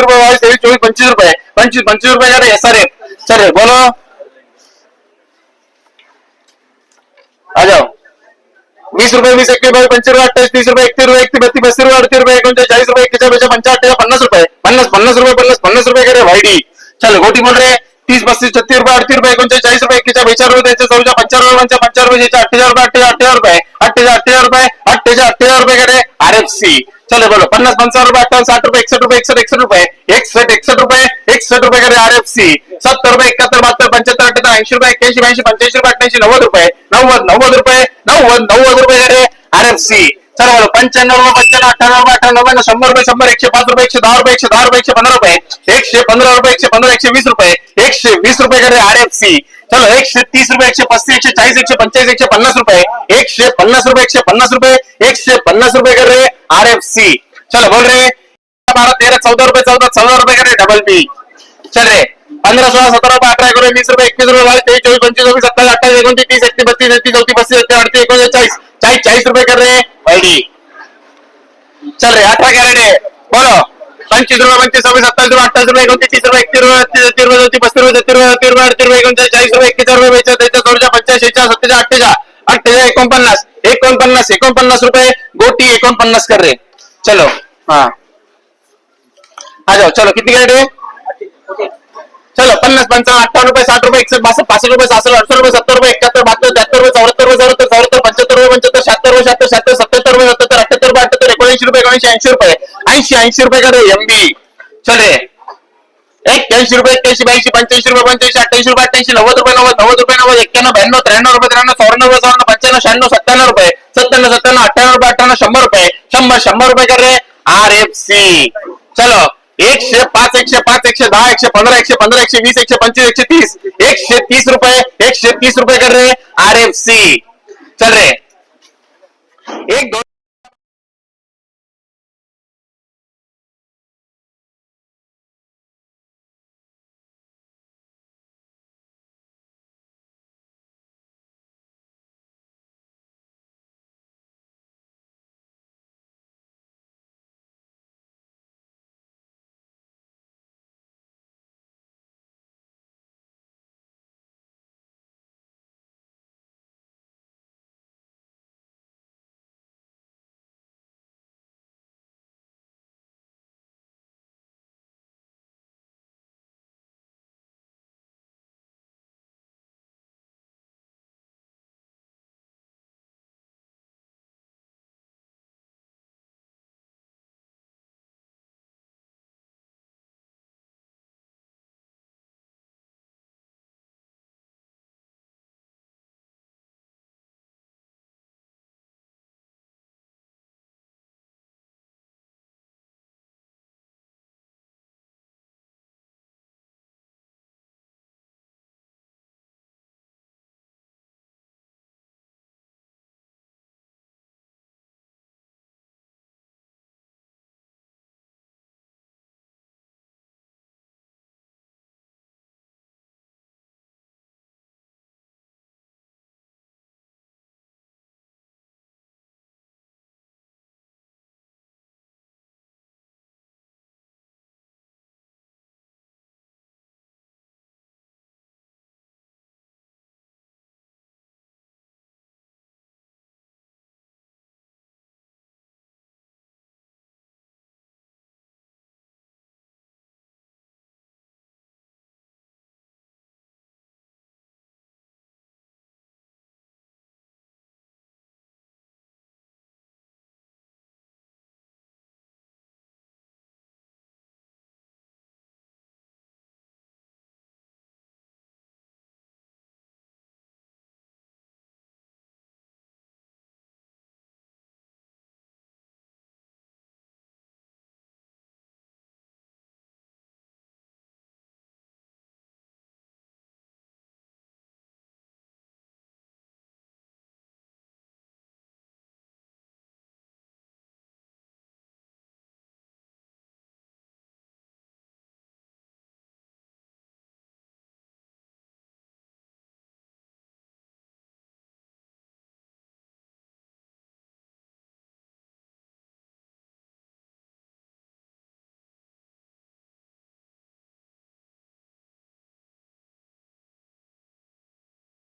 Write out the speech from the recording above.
रुपये बावीस तेवीस चोवीस पंचवीस रुपये पंचवीस पंचवीस रुपये का एस आर एफ़ चल बोलो। आ जाओ। वीस रुपये वीस एकवीस बावीस पंचवीस रुपये अठ्ठावीस तीस रुपये एकतीस रुपये एकतीस बत्तीस बत्तीस रुपये, अडतीस रुपये एकोणचाळीस चाळीस रुपये एकतीस बेचा पंचाहत्तर पन्नास रुपये पन्नास पन्नास रुपये पन्नास पन्नास रुपये करे वाईडी चल, गोटी बोल रे तीस पस्तीस छत्तीस रुपये, अडतीस रुपये एकोणचाळीस चाळीस रुपये एकतीस बेचार रुपये त्याचे चौदा पंचावन्न पंचा पंचावन्न रुपये अठ्ठेचाळीस रुपये अठ्ठेचाळीस रुपये अठ्ठेचाळीस अठ्ठेचाळीस रुपये अठ्ठेचाळीस अठ्ठेचाळीस रुपये करे आर एफ़ सी। चलो बोलो पन्नास पंचावन्न रुपये अठ्ठावन्न साठ रुपये एकसठ रुपये एकसठ एकसठ रुपये एकसठ एकसठ रुपये एकसठ रुपये करे आर एफ सी सत्तर रुपये एकाहत्तर बहात्तर पंच्याहत्तर अठ्याहत्तर ऐंशी रुपये एक्क्याऐंशी ब्याऐंशी पंच्याऐंशी रुपये अठ्ठ्याऐंशी नव्वद रुपये नव्वद नव्वद रुपये नव्वद नव्वद रुपये करे आर एफ सी चला बोलो पंच्याण्णव रुपये पंच्याण्णव अठ्ठ्याण्णव रुपये अठ्ठ्याण्णव नव्याण्णव शंभर रुपये शंभर एकशे पाच रुपये एकशे दहा रुपये एकशे दहा रुपये एकशे पंधरा रुपये एकशे पंधरा रुपये एकशे पंधरा एकशे वीस रुपये एकशे वीस रुपये करे आर एफ सी चलो एकशे तीस रुपये एकशे पस्तीस एकशे चाळीस एकशे पंचाळीस एकशे पन्नास रुपये एकशे पन्नास रुपये एकशे पन्नास रुपये एकशे पन्नास रुपये करे आर एफ़ सी चलो, बोल रे। बारा तेरह, चौदह रुपये चौदह चौदह रुपये करे डबल बी चल रे। पंद्रह सोळा सतरा रुपये अठरा एकोणीस वीस रुपये एकवीस रुपये बावीस तेवीस चोवीस पंचवीस चोवीस सत्तावीस अठ्ठावीस एकोणतीस तीस एकतीस बत्तीस तेहतीस चौतीस पस्तीस एकतीस अडतीस एकोणीस चाळीस चाळीस चाळीस रुपये कर रे आयडी चल रे अठरा कॅरेट आहे बोलो। पंचवीस रुपये पंचवीस सव्वीस सत्तावीस रुपये अठ्ठावीस रुपये एकोणतीस तीस रुपए एकतीस रुपए, बत्तीस तेहतीस रुपए, चौतीस पस्तीस रुपये तेहतीस रुपये अडतीस रुपये अडतीस रुपये एकोणचाळीस चाळीस रुपये एकतीस रुपये बेचाळीस तेहतीस चौदा पंचाळीस शेहेचाळीस सत्तेचाळीस अठ्ठेचाळीस अठ्ठेचाळीस एकोणपन्नास एकोणपन्नास एकोणपन्नास रुपये गोटी एकोणपन्नास कर रे. चलो. हाँ. आ जाओ चलो कितनी कॅरेट है चलो पन्नास पंचावन्न अठ्ठावन्न रुपये साठ रुपये एकसष्ट बासष्ट पासष्ट रुपये सहासष्ट अडुसष्ट रुपये सत्तर रुपये एकाहत्तर बहात्तर त्र्याहत्तर रुपये चौऱ्याहत्तर रुपये चौऱ्याहत्तर चौऱ्याहत्तर पंच्याहत्तर रुपये पंच्याहत्तर शहात्तर रुपये शहात्तर शहात्तर सत्याहत्तर रुपये सत्तर अठ्याहत्तर रुपये अठ्याहत्तर एकोणऐंशी रुपये एकोणऐंशी ऐंशी रुपये ऐंशी ऐंशी रुपये का एमबी चले रे एक्क्याऐंशी रुपये एक्क्याऐंशी ब्याऐंशी पंच्याऐंशी रुपये पंच्याऐंशी अठ्ठ्याऐंशी रुपये अठ्ठ्याऐंशी नव्वद रुपये नव्वद नव्वद रुपये नव्वद एक्क्याण्णव ब्याण्णव त्र्याण्णव रुपये त्र्याण्णव चौऱ्याण्णव रुपये चौऱ्याण्णव पंच्याण्णव शहाण्णव सत्त्याण्णव रुपये सत्त्याण्णव सत्त्याण्णव अठ्ठ्याण्णव रुपये अठ्ठ्याण्णव शंभर रुपये शंभर शंभर रुपये कर रे आर एफ़ सी चलो एकशे पाच एकशे पाच एकशे दहा एकशे पंधरा एकशे पंधरा एकशे वीस एकशे पंचवीस एकशे तीस एकशे तीस रुपए एकशे तीस रुपए कर रहे आर एफ़ सी चल रे एक दोन